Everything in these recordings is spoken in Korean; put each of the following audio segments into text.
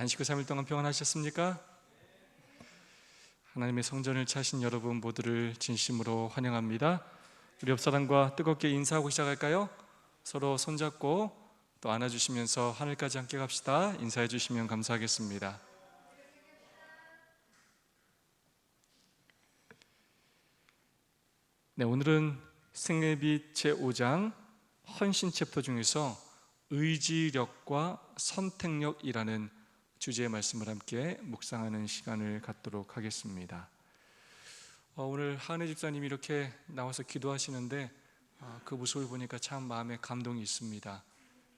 안식구 3일 동안 평안하셨습니까? 하나님의 성전을 차신 여러분 모두를 진심으로 환영합니다. 우리 옆 사람과 뜨겁게 인사하고 시작할까요? 서로 손잡고 또 안아주시면서 하늘까지 함께 갑시다. 인사해 주시면 감사하겠습니다. 네, 오늘은 생애비 제5장 헌신 챕터 중에서 의지력과 선택력이라는 주제의 말씀을 함께 묵상하는 시간을 갖도록 하겠습니다. 어, 오늘 한혜 집사님이 이렇게 나와서 기도하시는데 어, 그 모습을 보니까 참 마음에 감동이 있습니다.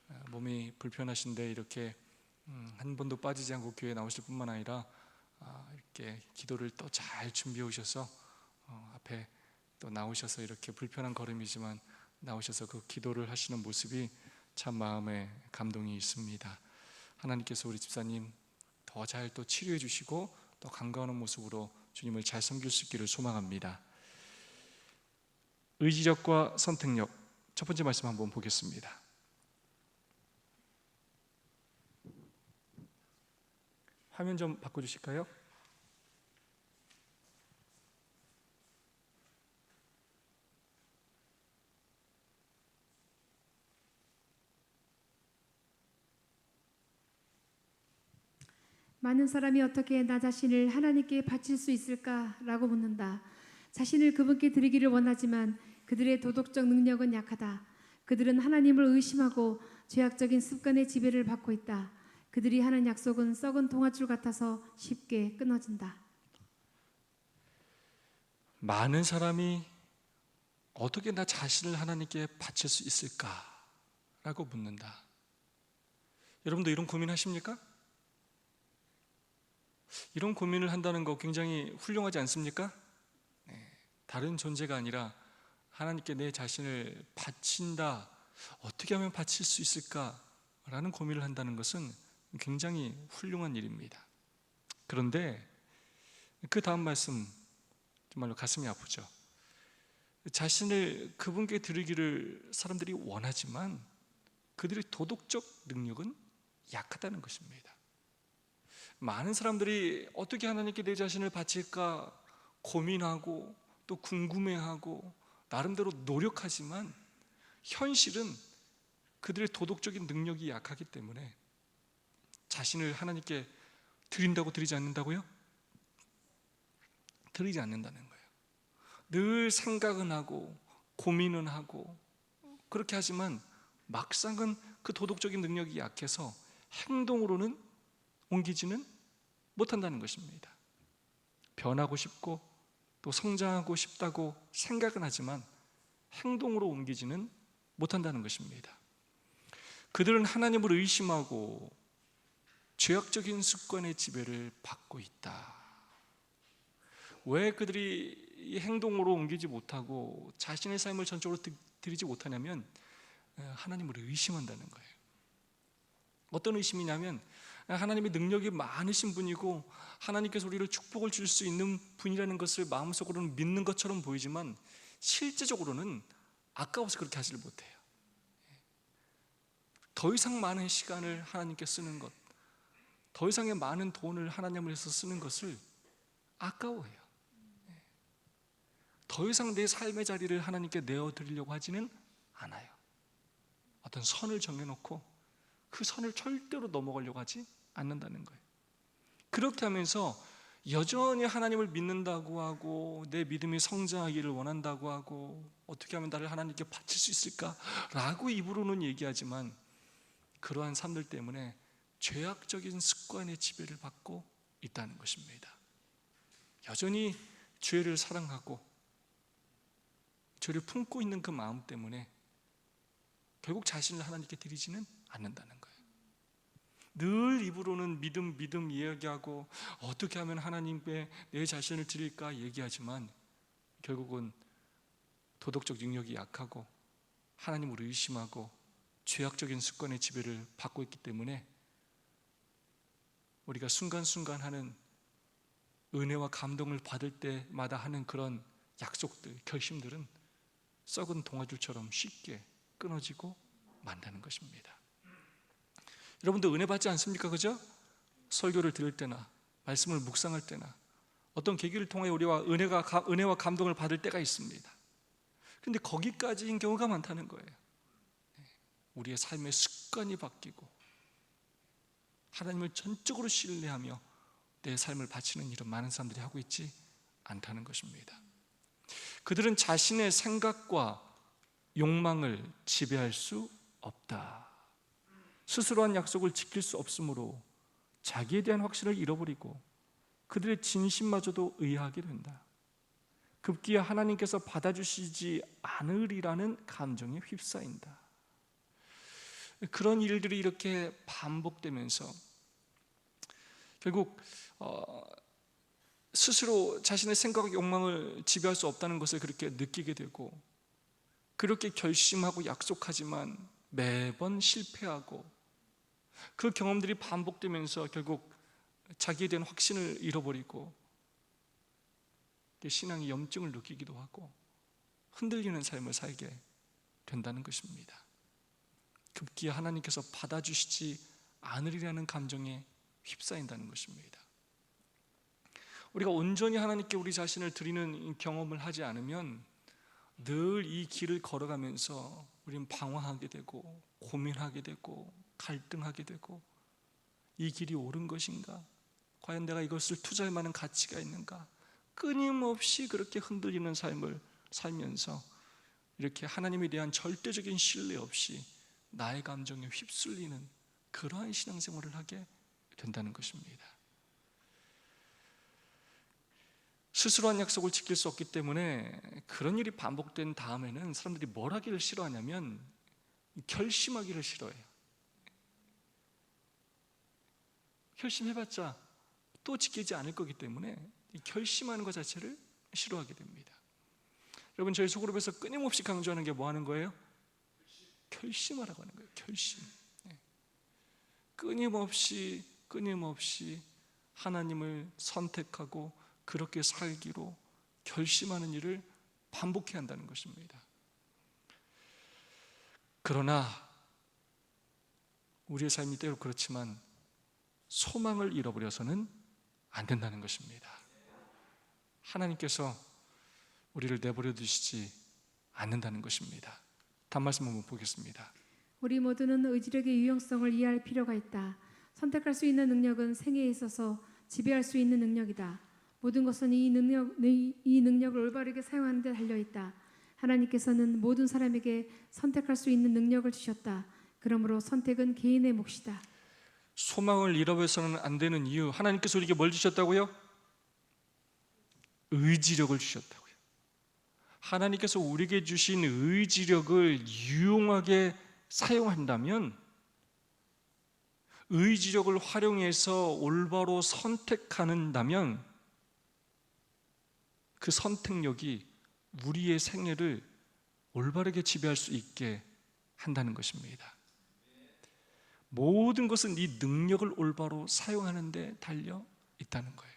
어, 몸이 불편하신데 이렇게 음, 한 번도 빠지지 않고 교회 나오실 뿐만 아니라 아, 이렇게 기도를 또 잘 준비해 오셔서 어, 앞에 또 나오셔서 이렇게 불편한 걸음이지만 나오셔서 그 기도를 하시는 모습이 참 마음에 감동이 있습니다. 하나님께서 우리 집사님 더 잘 또 치료해 주시고 또 강건한 모습으로 주님을 잘 섬길 수 있기를 소망합니다. 의지력과 선택력 첫 번째 말씀 한번 보겠습니다. 화면 좀 바꿔 주실까요? 많은 사람이 어떻게 나 자신을 하나님께 바칠 수 있을까라고 묻는다. 자신을 그분께 드리기를 원하지만 그들의 도덕적 능력은 약하다. 그들은 하나님을 의심하고 죄악적인 습관의 지배를 받고 있다. 그들이 하는 약속은 썩은 동아줄 같아서 쉽게 끊어진다. 많은 사람이 어떻게 나 자신을 하나님께 바칠 수 있을까라고 묻는다. 여러분도 이런 고민하십니까? 이런 고민을 한다는 거 굉장히 훌륭하지 않습니까? 네, 다른 존재가 아니라 하나님께 내 자신을 바친다. 어떻게 하면 바칠 수 있을까라는 고민을 한다는 것은 굉장히 훌륭한 일입니다. 그런데 그 다음 말씀 정말로 가슴이 아프죠. 자신을 그분께 드리기를 사람들이 원하지만 그들의 도덕적 능력은 약하다는 것입니다. 많은 사람들이 어떻게 하나님께 내 자신을 바칠까 고민하고 또 궁금해하고 나름대로 노력하지만 현실은 그들의 도덕적인 능력이 약하기 때문에 자신을 하나님께 드린다고 드리지 않는다고요? 드리지 않는다는 거예요. 늘 생각은 하고 고민은 하고 그렇게 하지만 막상은 그 도덕적인 능력이 약해서 행동으로는 옮기지는 못한다는 것입니다. 변하고 싶고 또 성장하고 싶다고 생각은 하지만 행동으로 옮기지는 못한다는 것입니다. 그들은 하나님을 의심하고 죄악적인 습관의 지배를 받고 있다. 왜 그들이 이 행동으로 옮기지 못하고 자신의 삶을 전적으로 드리지 못하냐면 하나님을 의심한다는 거예요. 어떤 의심이냐면 하나님의 능력이 많으신 분이고 하나님께서 우리를 축복을 줄 수 있는 분이라는 것을 마음속으로는 믿는 것처럼 보이지만 실제적으로는 아까워서 그렇게 하지를 못해요. 더 이상 많은 시간을 하나님께 쓰는 것, 더 이상의 많은 돈을 하나님을 위해서 쓰는 것을 아까워해요. 더 이상 내 삶의 자리를 하나님께 내어 드리려고 하지는 않아요. 어떤 선을 정해놓고 그 선을 절대로 넘어가려고 하지 않는다는 거예요. 그렇게 하면서 여전히 하나님을 믿는다고 하고 내 믿음이 성장하기를 원한다고 하고 어떻게 하면 나를 하나님께 바칠 수 있을까라고 입으로는 얘기하지만 그러한 삶들 때문에 죄악적인 습관의 지배를 받고 있다는 것입니다. 여전히 죄를 사랑하고 죄를 품고 있는 그 마음 때문에 결국 자신을 하나님께 드리지는 않는다는 거예요. 늘 입으로는 믿음, 믿음 이야기하고 어떻게 하면 하나님께 내 자신을 드릴까 얘기하지만 결국은 도덕적 능력이 약하고 하나님을 의심하고 죄악적인 습관의 지배를 받고 있기 때문에 우리가 순간순간 하는 은혜와 감동을 받을 때마다 하는 그런 약속들, 결심들은 썩은 동아줄처럼 쉽게 끊어지고 만다는 것입니다. 여러분도 은혜 받지 않습니까? 그죠? 설교를 들을 때나 말씀을 묵상할 때나 어떤 계기를 통해 우리와 은혜가 가- 은혜와 감동을 받을 때가 있습니다. 근데 거기까지인 경우가 많다는 거예요. 네. 우리의 삶의 습관이 바뀌고 하나님을 전적으로 신뢰하며 내 삶을 바치는 일은 많은 사람들이 하고 있지 않다는 것입니다. 그들은 자신의 생각과 욕망을 지배할 수 없다. 스스로 한 약속을 지킬 수 없으므로 자기에 대한 확신을 잃어버리고 그들의 진심마저도 의아하게 된다. 급기야 하나님께서 받아주시지 않으리라는 감정에 휩싸인다. 그런 일들이 이렇게 반복되면서 결국 어, 스스로 자신의 생각과 욕망을 지배할 수 없다는 것을 그렇게 느끼게 되고 그렇게 결심하고 약속하지만 매번 실패하고 그 경험들이 반복되면서 결국 자기에 대한 확신을 잃어버리고 신앙의 염증을 느끼기도 하고 흔들리는 삶을 살게 된다는 것입니다. 급기야 하나님께서 받아주시지 않으리라는 감정에 휩싸인다는 것입니다. 우리가 온전히 하나님께 우리 자신을 드리는 경험을 하지 않으면 늘 이 길을 걸어가면서 우리는 방황하게 되고 고민하게 되고 갈등하게 되고 이 길이 옳은 것인가? 과연 내가 이것을 투자할 만한 가치가 있는가? 끊임없이 그렇게 흔들리는 삶을 살면서 이렇게 하나님에 대한 절대적인 신뢰 없이 나의 감정에 휩쓸리는 그러한 신앙생활을 하게 된다는 것입니다. 스스로 한 약속을 지킬 수 없기 때문에 그런 일이 반복된 다음에는 사람들이 뭘 하기를 싫어하냐면 결심하기를 싫어해요. 결심해봤자 또 지키지 않을 거기 때문에 결심하는 것 자체를 싫어하게 됩니다. 여러분 저희 소그룹에서 끊임없이 강조하는 게 뭐 하는 거예요? 결심하라고 하는 거예요. 결심. 네. 끊임없이 끊임없이 하나님을 선택하고 그렇게 살기로 결심하는 일을 반복해야 한다는 것입니다. 그러나 우리의 삶이 때로 그렇지만 소망을 잃어버려서는 안 된다는 것입니다. 하나님께서 우리를 내버려 두시지 않는다는 것입니다. 단 말씀 한번 보겠습니다. 우리 모두는 의지력의 유용성을 이해할 필요가 있다. 선택할 수 있는 능력은 생애에 있어서 지배할 수 있는 능력이다. 모든 것은 이 능력 이 능력을 올바르게 사용하는 데 달려 있다. 하나님께서는 모든 사람에게 선택할 수 있는 능력을 주셨다. 그러므로 선택은 개인의 몫이다. 소망을 잃어버려서는 안 되는 이유 하나님께서 우리에게 뭘 주셨다고요? 의지력을 주셨다고요. 하나님께서 우리에게 주신 의지력을 유용하게 사용한다면 의지력을 활용해서 올바로 선택하는다면 그 선택력이 우리의 생애를 올바르게 지배할 수 있게 한다는 것입니다. 모든 것은 이 능력을 올바로 사용하는 데 달려 있다는 거예요.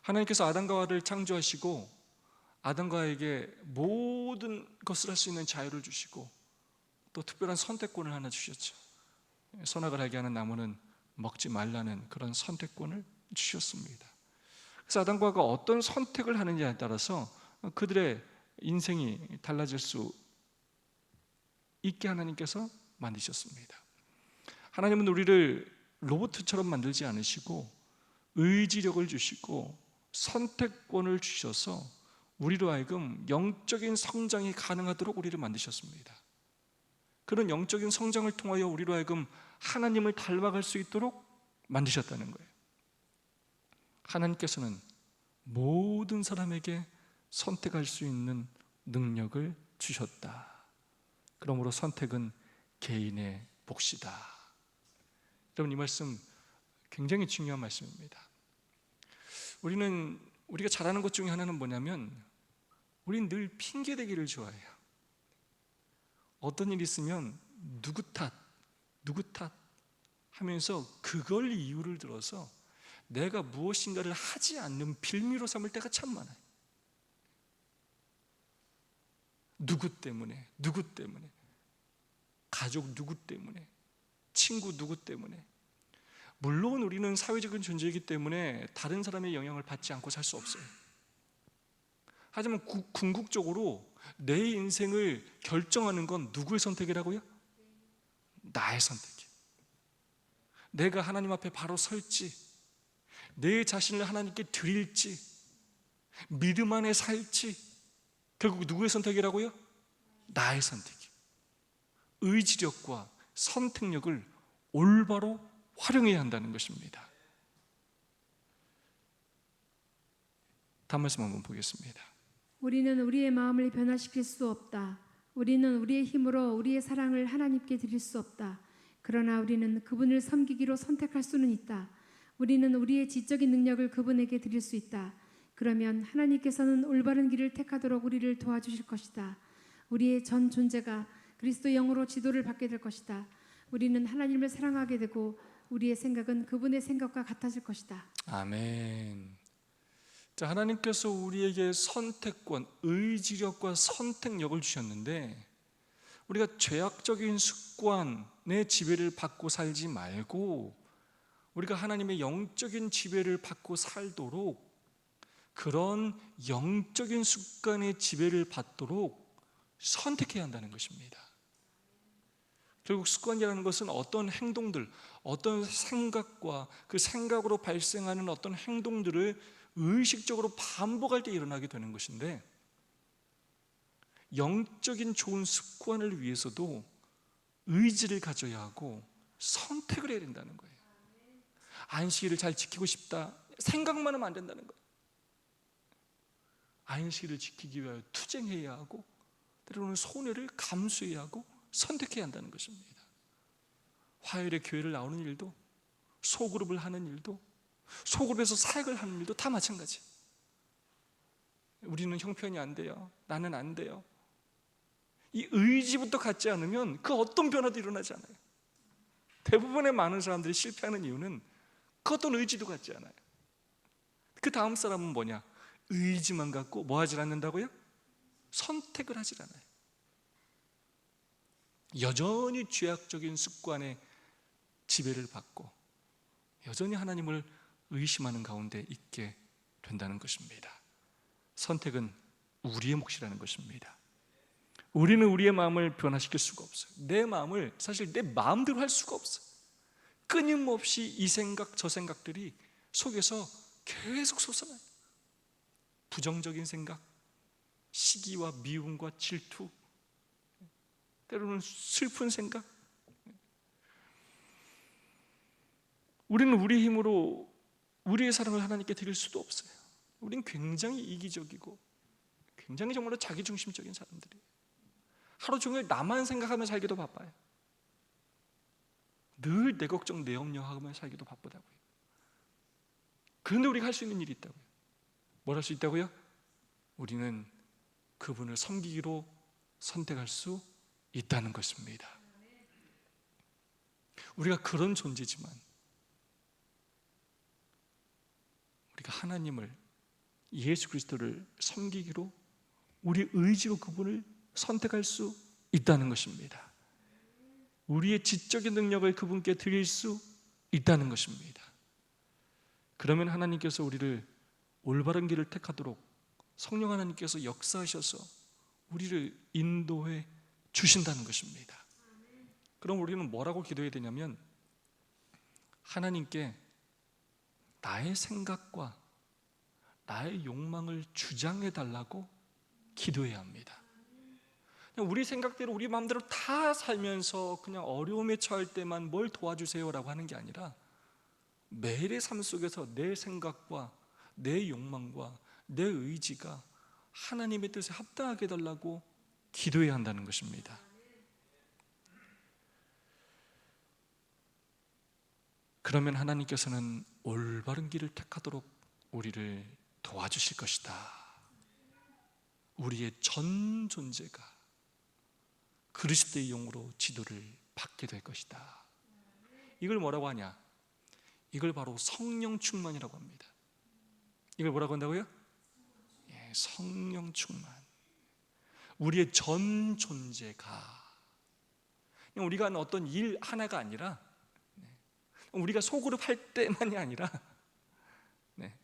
하나님께서 아담과 하와를 창조하시고 아담과에게 모든 것을 할 수 있는 자유를 주시고 또 특별한 선택권을 하나 주셨죠. 선악을 알게 하는 나무는 먹지 말라는 그런 선택권을 주셨습니다. 하와가 어떤 선택을 하느냐에 따라서 그들의 인생이 달라질 수 있게 하나님께서 만드셨습니다. 하나님은 우리를 로봇처럼 만들지 않으시고 의지력을 주시고 선택권을 주셔서 우리로 하여금 영적인 성장이 가능하도록 우리를 만드셨습니다. 그런 영적인 성장을 통하여 우리로 하여금 하나님을 닮아갈 수 있도록 만드셨다는 거예요. 하나님께서는 모든 사람에게 선택할 수 있는 능력을 주셨다. 그러므로 선택은 개인의 몫이다. 여러분 이 말씀 굉장히 중요한 말씀입니다. 우리는 우리가 잘하는 것 중에 하나는 뭐냐면 우리는 늘 핑계 대기를 좋아해요. 어떤 일 있으면 누구 탓, 누구 탓 하면서 그걸 이유를 들어서 내가 무엇인가를 하지 않는 빌미로 삼을 때가 참 많아요. 누구 때문에, 누구 때문에, 가족 누구 때문에, 친구 누구 때문에 물론 우리는 사회적인 존재이기 때문에 다른 사람의 영향을 받지 않고 살 수 없어요. 하지만 구- 궁극적으로 내 인생을 결정하는 건 누구의 선택이라고요? 나의 선택이에요. 내가 하나님 앞에 바로 설지, 내 자신을 하나님께 드릴지, 믿음 안에 살지, 결국 누구의 선택이라고요? 나의 선택이에요. 의지력과 선택력을 올바로 활용해야 한다는 것입니다. 다음 말씀 한번 보겠습니다. 우리는 우리의 마음을 변화시킬 수 없다. 우리는 우리의 힘으로 우리의 사랑을 하나님께 드릴 수 없다. 그러나 우리는 그분을 섬기기로 선택할 수는 있다. 우리는 우리의 지적인 능력을 그분에게 드릴 수 있다. 그러면 하나님께서는 올바른 길을 택하도록 우리를 도와주실 것이다. 우리의 전 존재가 그리스도 영으로 지도를 받게 될 것이다. 우리는 하나님을 사랑하게 되고 우리의 생각은 그분의 생각과 같아질 것이다. 아멘. 자, 하나님께서 우리에게 선택권, 의지력과 선택력을 주셨는데 우리가 죄악적인 습관의 지배를 받고 살지 말고 우리가 하나님의 영적인 지배를 받고 살도록 그런 영적인 습관의 지배를 받도록 선택해야 한다는 것입니다. 결국 습관이라는 것은 어떤 행동들, 어떤 생각과 그 생각으로 발생하는 어떤 행동들을 의식적으로 반복할 때 일어나게 되는 것인데 영적인 좋은 습관을 위해서도 의지를 가져야 하고 선택을 해야 된다는 거예요. 안식일을 잘 지키고 싶다. 생각만 하면 안 된다는 거예요. 안식일을 지키기 위하여 투쟁해야 하고 때로는 손해를 감수해야 하고 선택해야 한다는 것입니다. 화요일에 교회를 나오는 일도 소그룹을 하는 일도 소그룹에서 사역을 하는 일도 다 마찬가지. 우리는 형편이 안 돼요. 나는 안 돼요. 이 의지부터 갖지 않으면 그 어떤 변화도 일어나지 않아요. 대부분의 많은 사람들이 실패하는 이유는 그 어떤 의지도 갖지 않아요. 그 다음 사람은 뭐냐? 의지만 갖고 뭐 하질 않는다고요? 선택을 하질 않아요. 여전히 죄악적인 습관에 지배를 받고 여전히 하나님을 의심하는 가운데 있게 된다는 것입니다. 선택은 우리의 몫이라는 것입니다. 우리는 우리의 마음을 변화시킬 수가 없어요. 내 마음을 사실 내 마음대로 할 수가 없어요. 끊임없이 이 생각 저 생각들이 속에서 계속 솟아나요. 부정적인 생각, 시기와 미움과 질투, 때로는 슬픈 생각. 우리는 우리 힘으로 우리의 사랑을 하나님께 드릴 수도 없어요. 우리는 굉장히 이기적이고 굉장히 정말로 자기중심적인 사람들이에요. 하루 종일 나만 생각하며 살기도 바빠요. 늘 내 걱정, 내 염려하며 살기도 바쁘다고요. 그런데 우리가 할 수 있는 일이 있다고요. 뭘 할 수 있다고요? 우리는 그분을 섬기기로 선택할 수 있다는 것입니다. 우리가 그런 존재지만 우리가 하나님을 예수 그리스도를 섬기기로 우리 의지로 그분을 선택할 수 있다는 것입니다. 우리의 지적인 능력을 그분께 드릴 수 있다는 것입니다. 그러면 하나님께서 우리를 올바른 길을 택하도록 성령 하나님께서 역사하셔서 우리를 인도해 주신다는 것입니다. 그럼 우리는 뭐라고 기도해야 되냐면 하나님께 나의 생각과 나의 욕망을 주장해 달라고 기도해야 합니다. 우리 생각대로 우리 마음대로 다 살면서 그냥 어려움에 처할 때만 뭘 도와주세요라고 하는 게 아니라 매일의 삶 속에서 내 생각과 내 욕망과 내 의지가 하나님의 뜻에 합당하게 달라고 기도해야 한다는 것입니다. 그러면 하나님께서는 올바른 길을 택하도록 우리를 도와주실 것이다. 우리의 전 존재가 그리스도의 영으로 지도를 받게 될 것이다. 이걸 뭐라고 하냐? 이걸 바로 성령 충만이라고 합니다. 이걸 뭐라고 한다고요? 예, 성령 충만. 우리의 전 존재가 우리가 하는 어떤 일 하나가 아니라 네, 우리가 소그룹 할 때만이 아니라 네.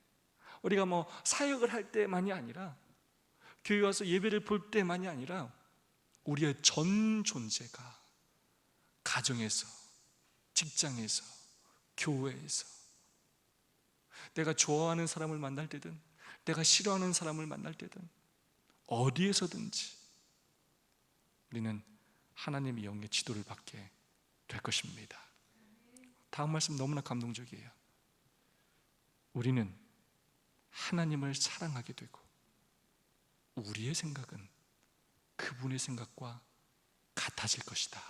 우리가 뭐 사역을 할 때만이 아니라 교회 와서 예배를 볼 때만이 아니라 우리의 전 존재가 가정에서 직장에서 교회에서 내가 좋아하는 사람을 만날 때든 내가 싫어하는 사람을 만날 때든 어디에서든지 우리는 하나님의 영의 지도를 받게 될 것입니다. 다음 말씀 너무나 감동적이에요. 우리는 하나님을 사랑하게 되고 우리의 생각은 그분의 생각과 같아질 것이다.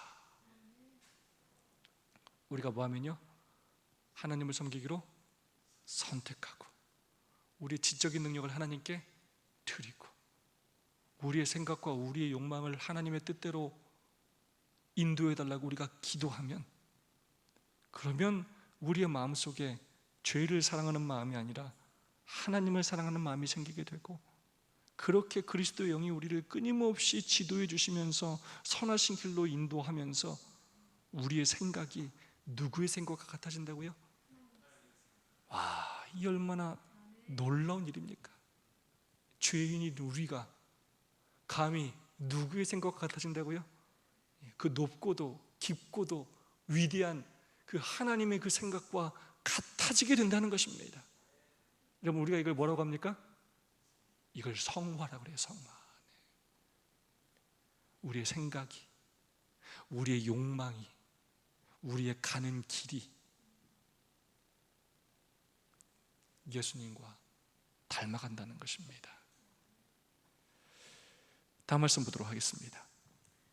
우리가 뭐 하면요? 하나님을 섬기기로 선택하고 우리의 지적인 능력을 하나님께 드리고 우리의 생각과 우리의 욕망을 하나님의 뜻대로 인도해 달라고 우리가 기도하면 그러면 우리의 마음속에 죄를 사랑하는 마음이 아니라 하나님을 사랑하는 마음이 생기게 되고 그렇게 그리스도의 영이 우리를 끊임없이 지도해 주시면서 선하신 길로 인도하면서 우리의 생각이 누구의 생각과 같아진다고요? 와, 이 얼마나 놀라운 일입니까? 죄인인 우리가 감히 누구의 생각과 같아진다고요? 그 높고도 깊고도 위대한 그 하나님의 그 생각과 같아지게 된다는 것입니다. 여러분 우리가 이걸 뭐라고 합니까? 이걸 성화라고 그래요. 성화. 네. 우리의 생각이, 우리의 욕망이, 우리의 가는 길이 예수님과 닮아간다는 것입니다. 다음 말씀 보도록 하겠습니다.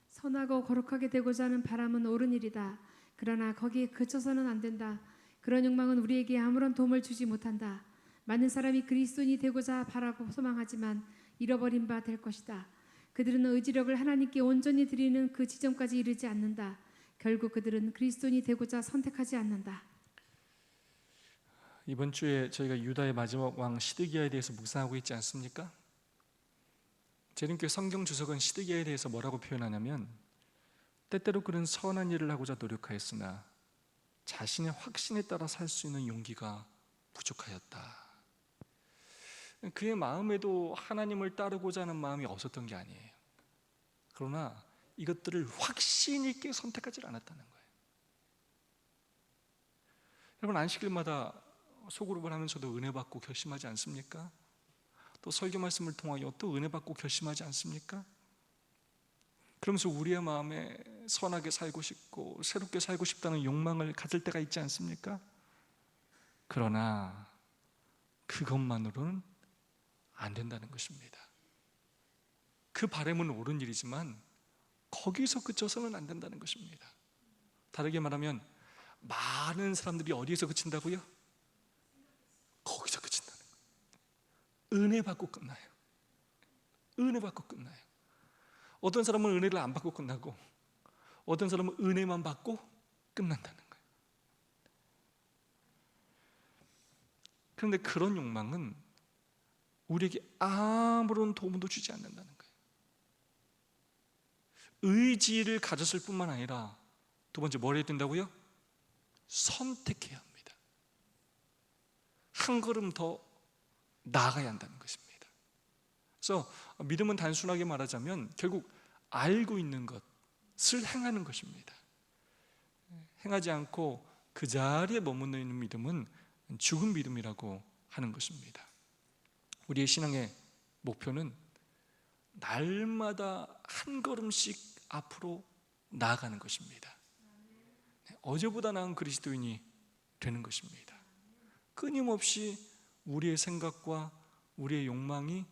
선하고 거룩하게 되고자 하는 바람은 옳은 일이다. 그러나 거기에 그쳐서는 안 된다. 그런 욕망은 우리에게 아무런 도움을 주지 못한다. 많은 사람이 그리스도인이 되고자 바라고 소망하지만 잃어버린 바 될 것이다. 그들은 의지력을 하나님께 온전히 드리는 그 지점까지 이르지 않는다. 결국 그들은 그리스도인이 되고자 선택하지 않는다. 이번 주에 저희가 유다의 마지막 왕 시드기야에 대해서 묵상하고 있지 않습니까? 제림교 성경 주석은 시드기야에 대해서 뭐라고 표현하냐면 때때로 그는 선한 일을 하고자 노력하였으나 자신의 확신에 따라 살 수 있는 용기가 부족하였다. 그의 마음에도 하나님을 따르고자 하는 마음이 없었던 게 아니에요. 그러나 이것들을 확신 있게 선택하지 않았다는 거예요. 여러분 안식일마다 소그룹을 하면서도 은혜 받고 결심하지 않습니까? 또 설교 말씀을 통하여 또 은혜 받고 결심하지 않습니까? 그러면서 우리의 마음에 선하게 살고 싶고 새롭게 살고 싶다는 욕망을 가질 때가 있지 않습니까? 그러나 그것만으로는 안 된다는 것입니다. 그 바램은 옳은 일이지만 거기서 그쳐서는 안 된다는 것입니다. 다르게 말하면 많은 사람들이 어디에서 그친다고요? 거기서 그친다는 거예요. 은혜 받고 끝나요. 은혜 받고 끝나요. 어떤 사람은 은혜를 안 받고 끝나고 어떤 사람은 은혜만 받고 끝난다는 거예요. 그런데 그런 욕망은 우리에게 아무런 도움도 주지 않는다는 거예요. 의지를 가졌을 뿐만 아니라 두 번째 뭘 해야 된다고요? 선택해야 합니다. 한 걸음 더 나아가야 한다는 것입니다. 그래서 믿음은 단순하게 말하자면 결국 알고 있는 것을 행하는 것입니다. 행하지 않고 그 자리에 머무는 믿음은 죽은 믿음이라고 하는 것입니다. 우리의 신앙의 목표는 날마다 한 걸음씩 앞으로 나아가는 것입니다. 어제보다 나은 그리스도인이 되는 것입니다. 끊임없이 우리의 생각과 우리의 욕망이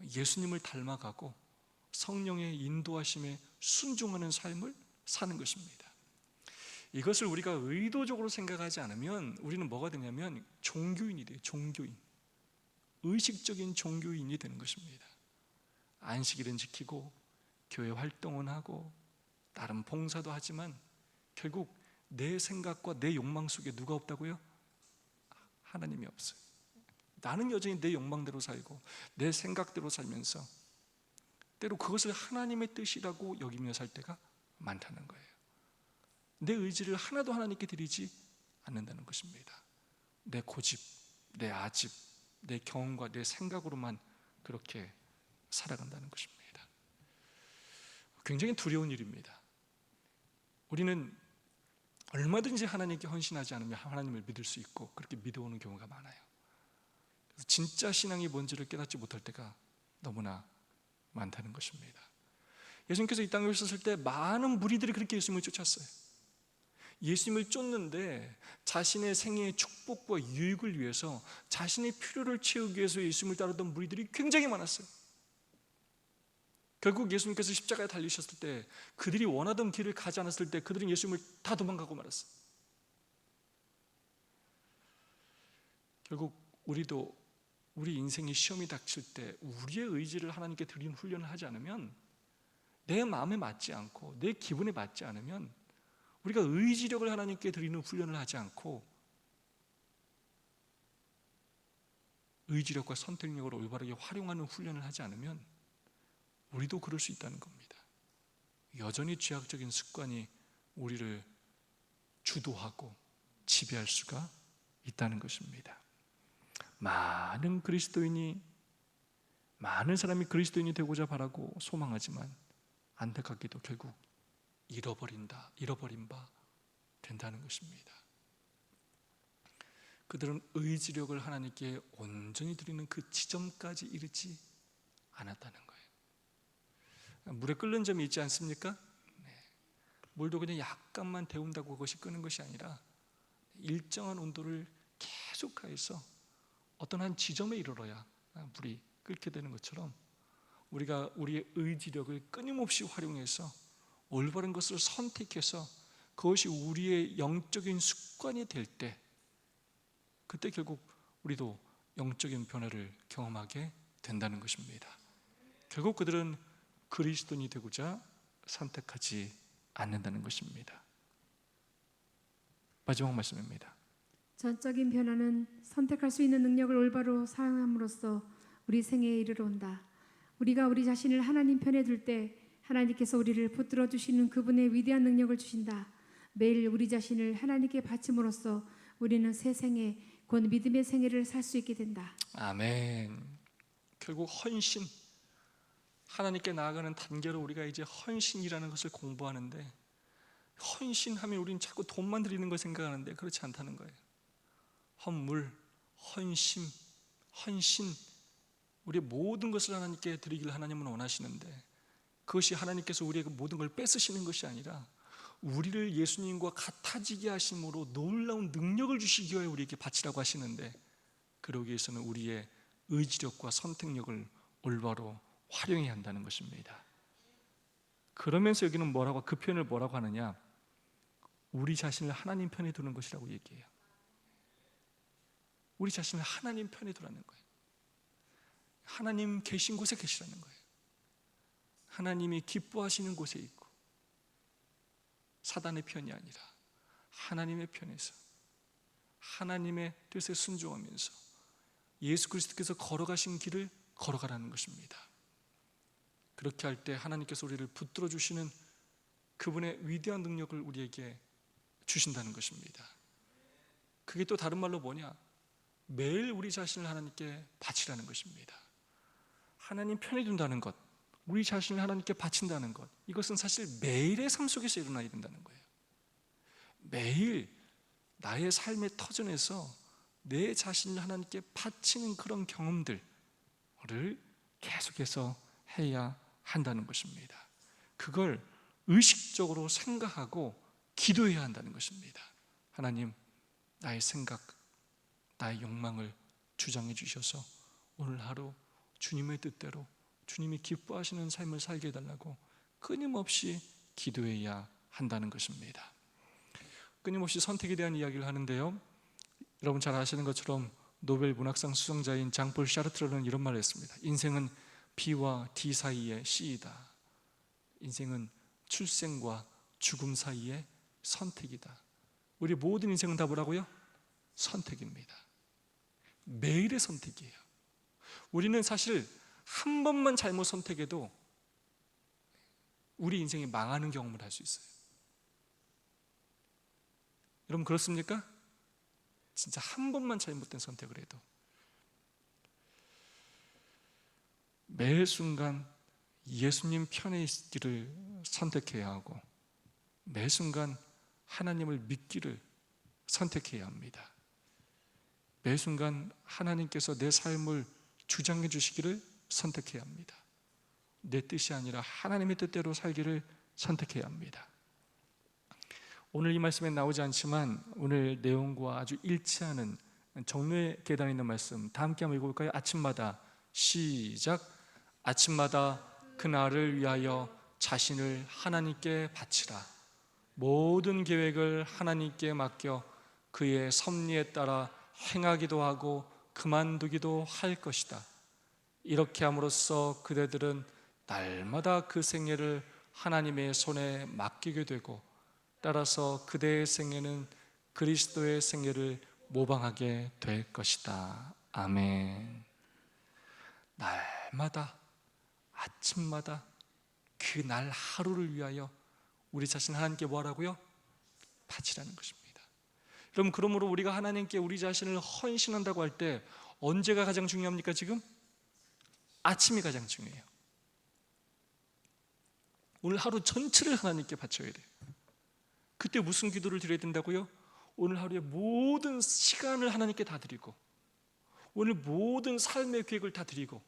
예수님을 닮아가고 성령의 인도하심에 순종하는 삶을 사는 것입니다. 이것을 우리가 의도적으로 생각하지 않으면 우리는 뭐가 되냐면 종교인이 돼요. 종교인. 의식적인 종교인이 되는 것입니다. 안식일은 지키고 교회 활동은 하고 나름 봉사도 하지만 결국 내 생각과 내 욕망 속에 누가 없다고요? 하나님이 없어요. 나는 여전히 내 욕망대로 살고 내 생각대로 살면서 때로 그것을 하나님의 뜻이라고 여기며 살 때가 많다는 거예요. 내 의지를 하나도 하나님께 드리지 않는다는 것입니다. 내 고집, 내 아집, 내 경험과 내 생각으로만 그렇게 살아간다는 것입니다. 굉장히 두려운 일입니다. 우리는 얼마든지 하나님께 헌신하지 않으면 하나님을 믿을 수 있고 그렇게 믿어오는 경우가 많아요. 그래서 진짜 신앙이 뭔지를 깨닫지 못할 때가 너무나 많다는 것입니다. 예수님께서 이 땅에 오셨을 때 많은 무리들이 그렇게 예수님을 쫓았어요. 예수님을 쫓는데 자신의 생애의 축복과 유익을 위해서 자신의 필요를 채우기 위해서 예수님을 따르던 무리들이 굉장히 많았어요. 결국 예수님께서 십자가에 달리셨을 때 그들이 원하던 길을 가지 않았을 때 그들은 예수님을 다 도망가고 말았어요. 결국 우리도 우리 인생의 시험이 닥칠 때 우리의 의지를 하나님께 드리는 훈련을 하지 않으면 내 마음에 맞지 않고 내 기분에 맞지 않으면 우리가 의지력을 하나님께 드리는 훈련을 하지 않고 의지력과 선택력을 올바르게 활용하는 훈련을 하지 않으면 우리도 그럴 수 있다는 겁니다. 여전히 죄악적인 습관이 우리를 주도하고 지배할 수가 있다는 것입니다. 많은 그리스도인이 많은 사람이 그리스도인이 되고자 바라고 소망하지만 안타깝게도 결국 잃어버린다, 잃어버린 바 된다는 것입니다. 그들은 의지력을 하나님께 온전히 드리는 그 지점까지 이르지 않았다는 거예요. 물에 끓는 점이 있지 않습니까? 네. 물도 그냥 약간만 데운다고 그것이 끄는 것이 아니라 일정한 온도를 계속하여서 어떤 한 지점에 이르러야 물이 끓게 되는 것처럼 우리가 우리의 의지력을 끊임없이 활용해서 올바른 것을 선택해서 그것이 우리의 영적인 습관이 될 때 그때 결국 우리도 영적인 변화를 경험하게 된다는 것입니다. 결국 그들은 그리스도인이 되고자 선택하지 않는다는 것입니다. 마지막 말씀입니다. 전적인 변화는 선택할 수 있는 능력을 올바로 사용함으로써 우리 생애에 이르러 온다. 우리가 우리 자신을 하나님 편에 둘 때 하나님께서 우리를 붙들어 주시는 그분의 위대한 능력을 주신다. 매일 우리 자신을 하나님께 바침으로써 우리는 새 생애, 곧 믿음의 생애를 살 수 있게 된다. 아멘. 결국 헌신 하나님께 나아가는 단계로 우리가 이제 헌신이라는 것을 공부하는데 헌신하면 우리는 자꾸 돈만 드리는 걸 생각하는데 그렇지 않다는 거예요. 헌물, 헌심, 헌신 우리의 모든 것을 하나님께 드리기를 하나님은 원하시는데 그것이 하나님께서 우리의 그 모든 걸 뺏으시는 것이 아니라 우리를 예수님과 같아지게 하심으로 놀라운 능력을 주시기 위해 우리에게 바치라고 하시는데 그러기 위해서는 우리의 의지력과 선택력을 올바로 활용해야 한다는 것입니다. 그러면서 여기는 뭐라고 그 표현을 뭐라고 하느냐? 우리 자신을 하나님 편에 두는 것이라고 얘기해요. 우리 자신을 하나님 편에 두라는 거예요. 하나님 계신 곳에 계시라는 거예요. 하나님이 기뻐하시는 곳에 있고 사단의 편이 아니라 하나님의 편에서 하나님의 뜻에 순종하면서 예수 그리스도께서 걸어가신 길을 걸어가라는 것입니다. 그렇게 할 때 하나님께서 우리를 붙들어 주시는 그분의 위대한 능력을 우리에게 주신다는 것입니다. 그게 또 다른 말로 뭐냐? 매일 우리 자신을 하나님께 바치라는 것입니다. 하나님 편에 둔다는 것, 우리 자신을 하나님께 바친다는 것, 이것은 사실 매일의 삶 속에서 일어나야 된다는 거예요. 매일 나의 삶의 터전에서 내 자신을 하나님께 바치는 그런 경험들을 계속해서 해야 한다는 것입니다. 그걸 의식적으로 생각하고 기도해야 한다는 것입니다. 하나님, 나의 생각, 나의 욕망을 주장해 주셔서 오늘 하루 주님의 뜻대로 주님이 기뻐하시는 삶을 살게 해달라고 끊임없이 기도해야 한다는 것입니다. 끊임없이 선택에 대한 이야기를 하는데요. 여러분 잘 아시는 것처럼 노벨 문학상 수상자인 장폴 샤르트르는 이런 말을 했습니다. 인생은 B와 D 사이의 C이다. 인생은 출생과 죽음 사이의 선택이다. 우리 모든 인생은 다 뭐라고요? 선택입니다. 매일의 선택이에요. 우리는 사실 한 번만 잘못 선택해도 우리 인생이 망하는 경험을 할 수 있어요. 여러분 그렇습니까? 진짜 한 번만 잘못된 선택을 해도 매 순간 예수님 편에 있기를 선택해야 하고 매 순간 하나님을 믿기를 선택해야 합니다. 매 순간 하나님께서 내 삶을 주장해 주시기를 선택해야 합니다. 내 뜻이 아니라 하나님의 뜻대로 살기를 선택해야 합니다. 오늘 이 말씀에 나오지 않지만 오늘 내용과 아주 일치하는 정례 계단에 있는 말씀 다 함께 한번 읽어볼까요? 아침마다 시작 아침마다 그날을 위하여 자신을 하나님께 바치라 모든 계획을 하나님께 맡겨 그의 섭리에 따라 행하기도 하고 그만두기도 할 것이다 이렇게 함으로써 그대들은 날마다 그 생애를 하나님의 손에 맡기게 되고 따라서 그대의 생애는 그리스도의 생애를 모방하게 될 것이다. 아멘. 날마다 아침마다 그 날 하루를 위하여 우리 자신 하나님께 뭐하라고요? 바치라는 것입니다. 여러분 그러므로 우리가 하나님께 우리 자신을 헌신한다고 할 때 언제가 가장 중요합니까 지금? 아침이 가장 중요해요. 오늘 하루 전체를 하나님께 바쳐야 돼요. 그때 무슨 기도를 드려야 된다고요? 오늘 하루의 모든 시간을 하나님께 다 드리고 오늘 모든 삶의 계획을 다 드리고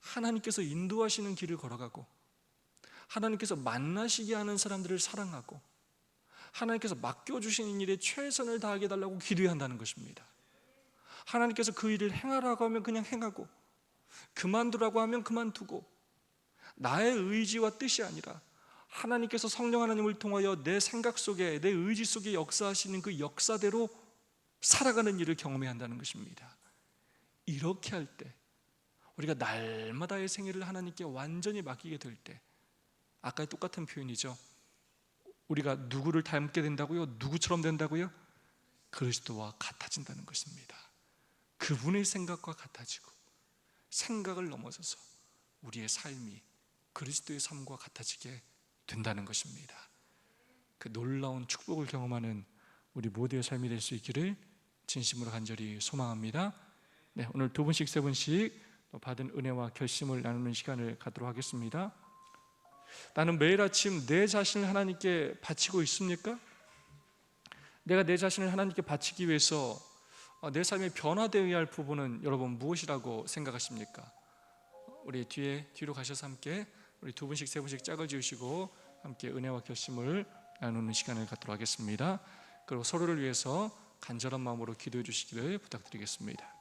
하나님께서 인도하시는 길을 걸어가고 하나님께서 만나시게 하는 사람들을 사랑하고 하나님께서 맡겨주시는 일에 최선을 다하게 달라고 기도해야 한다는 것입니다. 하나님께서 그 일을 행하라고 하면 그냥 행하고 그만두라고 하면 그만두고 나의 의지와 뜻이 아니라 하나님께서 성령 하나님을 통하여 내 생각 속에 내 의지 속에 역사하시는 그 역사대로 살아가는 일을 경험해야 한다는 것입니다. 이렇게 할 때 우리가 날마다의 생애를 하나님께 완전히 맡기게 될 때 아까의 똑같은 표현이죠. 우리가 누구를 닮게 된다고요? 누구처럼 된다고요? 그리스도와 같아진다는 것입니다. 그분의 생각과 같아지고 생각을 넘어서서 우리의 삶이 그리스도의 삶과 같아지게 된다는 것입니다. 그 놀라운 축복을 경험하는 우리 모두의 삶이 될 수 있기를 진심으로 간절히 소망합니다. 네, 오늘 두 분씩 세 분씩 받은 은혜와 결심을 나누는 시간을 갖도록 하겠습니다. 나는 매일 아침 내 자신을 하나님께 바치고 있습니까? 내가 내 자신을 하나님께 바치기 위해서 어, 내 삶이 변화되어야 할 부분은 여러분 무엇이라고 생각하십니까? 우리 뒤에 뒤로 가셔서 함께 우리 두 분씩 세 분씩 짝을 지으시고 함께 은혜와 결심을 나누는 시간을 갖도록 하겠습니다. 그리고 서로를 위해서 간절한 마음으로 기도해 주시기를 부탁드리겠습니다.